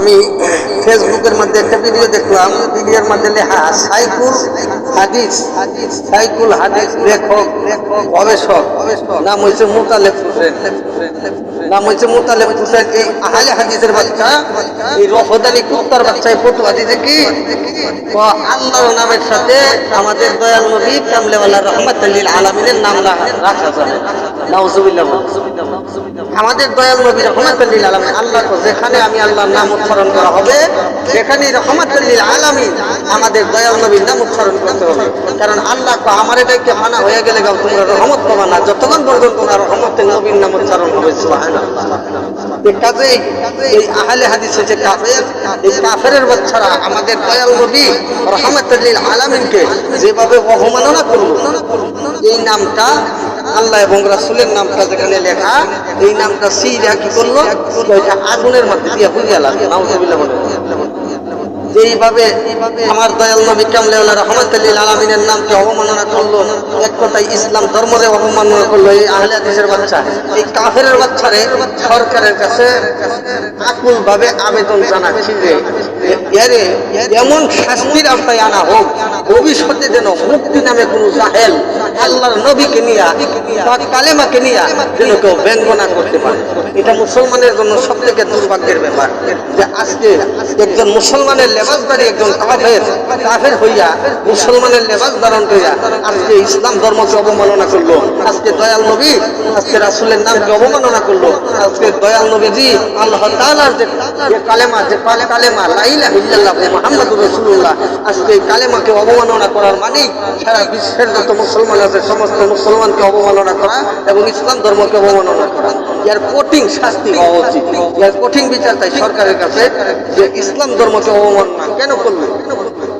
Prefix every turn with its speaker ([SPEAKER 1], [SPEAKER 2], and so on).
[SPEAKER 1] আমি ফেসবুকের মধ্যে একটা ভিডিও দেখলাম। ভিডিওর মধ্যে লেখা সাইকুল হাদিস সাইকুল হাদিস লেখক, গবেষক। নাম হয়েছে মোতালেব হোসেন। নাম হয়েছে মোতালেব হোসেন। এই আহলে হাদিসের বাচ্চা, এই রফদারি কুত্তার বাচ্চা এই ফটো হাদিসে কি ও নামের সাথে আমাদের দয়াল নবী কামলেওয়ালা রহমতুল্লিল আলমিনের নাম রাখা যাবে। আমাদের দয়াল নবী রহমতুল্লিল আলমিন আল্লাহ যেখানে আমি আল্লাহর নাম উচ্চারণ করা হবে সেখানে রহমতুল্লিল আলমিন আমাদের দয়াল নবীর নাম উচ্চারণ করতে হবে। কারণ আল্লাহ আমার এটাকে মানা হয়ে গেলে তোমরা রহমত পাবা না। যতক্ষণ পর্যন্ত না রহমতের নবীর নাম উচ্চারণ হবে, সুবহানাল্লাহ। এই নামটা আল্লাহ নামটা লেখা, এই নামটা কি আগুনের মধ্যে দিয়ে বলে। যেইভাবে আমার দয়াল নবী কামলেওয়ালা রহমতুল্লিল আলমিনের নামকে অবমাননা করল, এক কথায় ইসলাম ধর্মরে অবমাননা করল এই আহলে হাদিসের বাচ্চা। এই কাফের বাচ্চারে সরকারের কাছে আকুল ভাবে আবেদন জানাচ্ছি যে এরে, এমন শাস্তির আওতায় আনা হোক, ভবিষ্যতে যেন মুক্তি নামে কোনো জাহেল আল্লাহর নবীকে নিয়া, তার কালেমাকে নিয়া যেন কেউ ব্যঙ্গ না করতে পারে। এটা মুসলমানের জন্য সব থেকে দুর্ভাগ্যের ব্যাপার যে আজকে একজন মুসলমানের লেবাসদারি একজন কাফের কাফের হইয়া মুসলমানের ধারণ করিয়া আজকে ইসলাম ধর্মকে অবমাননা করল, আজকে দয়াল নবী, আজকে রাসুলের নামকে অবমাননা করল, আজকে দয়াল নবীজি আল্লাহ তাআলার যে কালেমা যে কালেমা লাইলা রাসূলুল্লাহ, আজকে এই কালেমাকে অবমাননা করার মানেই সারা বিশ্বের যত মুসলমান আছে, সমস্ত মুসলমানকে অবমাননা করা এবং ইসলাম ধর্মকে অবমাননা করা। এর কঠিন শাস্তি হওয়া উচিত। এর কঠিন বিচার তাই সরকারের কাছে যে ইসলাম ধর্মকে অবমাননা কেন করলেন